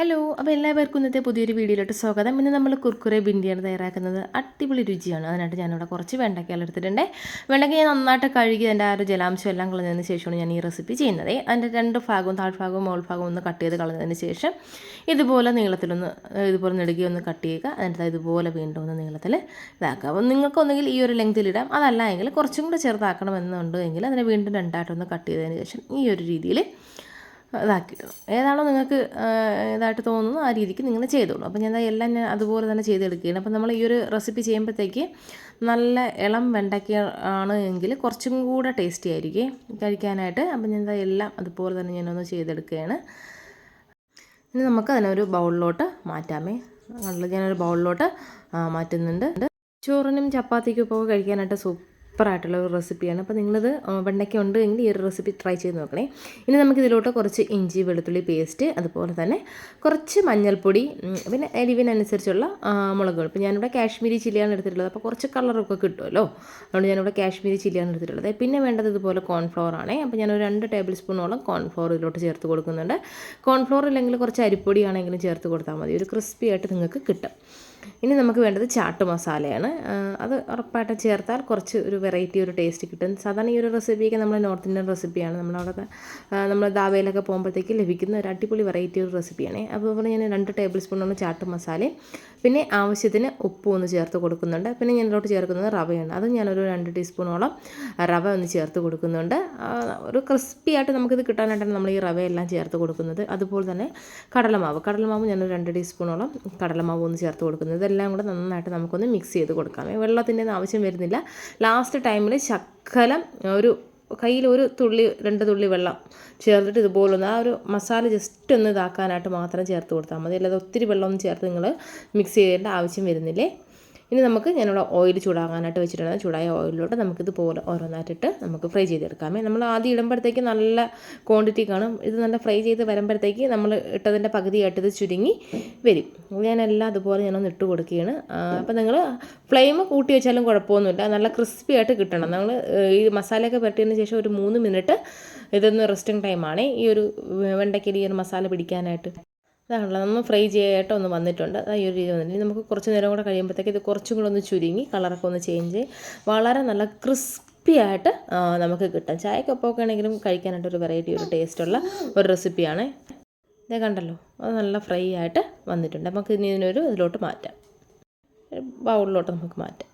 Hello അപ്പോൾ എല്ലാവർക്കും ഇന്നത്തെ പുതിയൊരു വീഡിയോയിലോട്ട് സ്വാഗതം. ഇന്ന് നമ്മൾ കുർക്കുറെ ബിന്ദിയാണ് തയ്യാറാക്കുന്നത്. അടിപൊളി രുചിയാണ്. അതിനായിട്ട് ഞാനിവിടെ കുറച്ച് വെണ്ടയ്ക്കകൾ എടുത്തിട്ടുണ്ട്. വെണ്ടയ്ക്ക ഞാൻ നന്നായിട്ട് കഴുകി അതിന്റെ ആ ഒരു ജലാംശം എല്ലാം കളഞ്ഞതിന് ശേഷമാണ് ഞാൻ ഈ റെസിപ്പി ചെയ്യുന്നത്. അതിന്റെ രണ്ട് ഭാഗവും താഴ്ഭാഗവും ഭാഗവും ഒന്ന് കട്ട് ചെയ്ത് കളഞ്ഞതിന് ശേഷം ഇതുപോലെ നീളത്തിലൊന്ന് ഇതുപോലെ നെടുകി ഒന്ന് കട്ട് ചെയ്യുക. അതിന്റെ ഇതുപോലെ വീണ്ടും ഒന്ന് നീളത്തിൽ ഇതാക്കുക. അപ്പോൾ നിങ്ങൾക്ക് ഒന്നെങ്കിൽ ഈ ഒരു ലെങ്തിലിടാം അതല്ല എങ്കിൽ കുറച്ചും കൂടെ എങ്കിൽ അതിനെ വീണ്ടും രണ്ടായിട്ടൊന്ന് കട്ട് ചെയ്തതിന് ശേഷം ഈ ഒരു രീതിയിൽ ഇതാക്കിയിടണം ഏതാണോ നിങ്ങൾക്ക് ഇതായിട്ട് തോന്നുന്നു ആ രീതിക്ക് നിങ്ങൾ ചെയ്തോളൂ. അപ്പോൾ ഞാൻ എല്ലാം ഞാൻ അതുപോലെ തന്നെ ചെയ്തെടുക്കുകയാണ്. അപ്പോൾ നമ്മൾ ഈ ഒരു റെസിപ്പി ചെയ്യുമ്പോഴത്തേക്ക് നല്ല ഇളം വെണ്ടയ്ക്ക ആണ് എങ്കിൽ കുറച്ചും കൂടെ ടേസ്റ്റി ആയിരിക്കും കഴിക്കാനായിട്ട്. അപ്പോൾ ഞാൻ എല്ലാം അതുപോലെ തന്നെ ഞാനൊന്ന് ചെയ്തെടുക്കുകയാണ്. ഇനി നമുക്ക് അതിനൊരു ബൗളിലോട്ട് മാറ്റാമേ. ഞാനൊരു ബൗളിലോട്ട് മാറ്റുന്നുണ്ട്. ചോറിനും ചപ്പാത്തിക്കും ഇപ്പോൾ കഴിക്കാനായിട്ട് സൂപ്പ് സൂപ്പറായിട്ടുള്ള ഒരു റെസിപ്പിയാണ്. അപ്പോൾ നിങ്ങളിത് വെണ്ടയ്ക്ക ഉണ്ട് എങ്കിൽ ഈ ഒരു റെസിപ്പി ട്രൈ ചെയ്ത് നോക്കണേ. ഇനി നമുക്ക് ഇതിലോട്ട് കുറച്ച് ഇഞ്ചി വെളുത്തുള്ളി പേസ്റ്റ് അതുപോലെ തന്നെ കുറച്ച് മഞ്ഞൾപ്പൊടി പിന്നെ എരിവിനനുസരിച്ചുള്ള മുളകുകൾ. ഇപ്പോൾ ഞാനിവിടെ കാശ്മീരി ചില്ലിയാണ് എടുത്തിട്ടുള്ളത്. അപ്പോൾ കുറച്ച് കളറൊക്കെ കിട്ടുമല്ലോ. അതുകൊണ്ട് ഞാനിവിടെ കാശ്മീരി ചില്ലിയാണ് എടുത്തിട്ടുള്ളത്. പിന്നെ വേണ്ടത് ഇതുപോലെ കോൺഫ്ലോർ ആണ്. അപ്പോൾ ഞാനൊരു രണ്ട് ടേബിൾ സ്പൂണോളം കോൺഫ്ലോർ ഇതിലോട്ട് ചേർത്ത് കൊടുക്കുന്നുണ്ട്. കോൺഫ്ലോർ ഇല്ലെങ്കിൽ കുറച്ച് അരിപ്പൊടിയാണെങ്കിലും ചേർത്ത് കൊടുത്താൽ മതി. ഒരു ക്രിസ്പി ആയിട്ട് നിങ്ങൾക്ക് കിട്ടും. ഇനി നമുക്ക് വേണ്ടത് ചാട്ട് മസാലയാണ്. അത് ഉറപ്പായിട്ട് ചേർത്താൽ കുറച്ച് ഒരു വെറൈറ്റി ഒരു ടേസ്റ്റ് കിട്ടും. സാധാരണ ഈ ഒരു റെസിപ്പിയൊക്കെ നമ്മൾ നോർത്ത് ഇന്ത്യൻ റെസിപ്പിയാണ് നമ്മളവിടെ നമ്മൾ ദാവയിലൊക്കെ പോകുമ്പോഴത്തേക്ക് ലഭിക്കുന്ന ഒരു അടിപൊളി വെറൈറ്റി ഒരു റെസിപ്പിയാണ് അതുപോലെ ഞാൻ രണ്ട് ടേബിൾ സ്പൂണാണ് ചാട്ട് മസാലയും. പിന്നെ ആവശ്യത്തിന് ഉപ്പും ഒന്ന് ചേർത്ത് കൊടുക്കുന്നുണ്ട്. പിന്നെ ഞാൻ ഇതിലോട്ട് ചേർക്കുന്നത് റവയാണ്. അത് ഞാനൊരു രണ്ട് ടീസ്പൂണോളം റവ ഒന്ന് ചേർത്ത് കൊടുക്കുന്നുണ്ട്. ഒരു ക്രിസ്പി ആയിട്ട് നമുക്കിത് കിട്ടാനായിട്ടാണ് നമ്മൾ ഈ റവയെല്ലാം ചേർത്ത് കൊടുക്കുന്നത്. അതുപോലെ തന്നെ കടലമാവ്. കടലമാവ് ഞാനൊരു രണ്ട് ടീസ്പൂണോളം കടലമാവ് ഒന്ന് ചേർത്ത് കൊടുക്കുന്നത് ഇതെല്ലാം കൂടെ നന്നായിട്ട് നമുക്കൊന്ന് മിക്സ് ചെയ്ത് കൊടുക്കാം വെള്ളത്തിന്റെ ആവശ്യം വരുന്നില്ല. ലാസ്റ്റ് ടൈമിൽ ശക്കലം ഒരു കയ്യിൽ ഒരു തുള്ളി രണ്ട് തുള്ളി വെള്ളം ചേർത്തിട്ട് ഇതുപോലൊന്ന് ആ ഒരു മസാല ജസ്റ്റ് ഒന്ന് ഇതാക്കാനായിട്ട് മാത്രം ചേർത്ത് കൊടുത്താൽ മതി. അല്ലാതെ ഒത്തിരി വെള്ളമൊന്നും ചേർത്ത് നിങ്ങൾ മിക്സ് ചെയ്യേണ്ട ആവശ്യം വരുന്നില്ലേ? ഇനി നമുക്ക് ഞാനിവിടെ ഓയിൽ ചൂടാകാനായിട്ട് വെച്ചിട്ടുണ്ട് ചൂടായ ഓയിലിലോട്ട് നമുക്കിതുപോലെ ഓരോന്നായിട്ടിട്ട് നമുക്ക് ഫ്രൈ ചെയ്തെടുക്കാമേ നമ്മൾ ആദ്യം ഇടുമ്പോഴത്തേക്ക് നല്ല ക്വാണ്ടിറ്റി കാണും. ഇത് നല്ല ഫ്രൈ ചെയ്ത് വരുമ്പോഴത്തേക്ക് നമ്മൾ ഇട്ടതിന്റെ പകുതിയായിട്ട് ഇത് ചുരുങ്ങി വരും. ഞാനെല്ലാം അതുപോലെ ഞാനൊന്ന് ഇട്ട് കൊടുക്കുകയാണ്. അപ്പോൾ നിങ്ങൾ ഫ്ലെയിം കൂട്ടി വെച്ചാലും കുഴപ്പമൊന്നുമില്ല. നല്ല ക്രിസ്പി ആയിട്ട് കിട്ടണം. നമ്മൾ ഈ മസാലയൊക്കെ പരട്ടിയതിന് ശേഷം ഒരു മൂന്ന് മിനിറ്റ് ഇതൊന്ന് റെസ്റ്റിംഗ് ടൈമാണ് ഈ ഒരു വെണ്ടയ്ക്കൽ ഈ ഒരു മസാല പിടിക്കാനായിട്ട്. അതാണല്ലോ നമ്മൾ ഫ്രൈ ചെയ്യായിട്ട് ഒന്ന് വന്നിട്ടുണ്ട്. അത് ഈ ഒരു രീതി വന്നിട്ടുണ്ട്. നമുക്ക് കുറച്ച് നേരം കൂടെ കഴിയുമ്പോഴത്തേക്ക് ഇത് കുറച്ചും കൂടെ ഒന്ന് ചുരുങ്ങി കളറൊക്കെ ഒന്ന് ചേഞ്ച് വളരെ നല്ല ക്രിസ്പി ആയിട്ട് നമുക്ക് കിട്ടും. ചായക്കൊപ്പമൊക്കെ ആണെങ്കിലും കഴിക്കാനായിട്ട് ഒരു വെറൈറ്റി ഒരു ടേസ്റ്റുള്ള ഒരു റെസിപ്പിയാണ് ഇത് കണ്ടല്ലോ അത് നല്ല ഫ്രൈ ആയിട്ട് വന്നിട്ടുണ്ട്. നമുക്ക് ഇനി ഇതിനൊരു ഇതിലോട്ട് മാറ്റാം. ബൗളിലോട്ട് നമുക്ക് മാറ്റാം.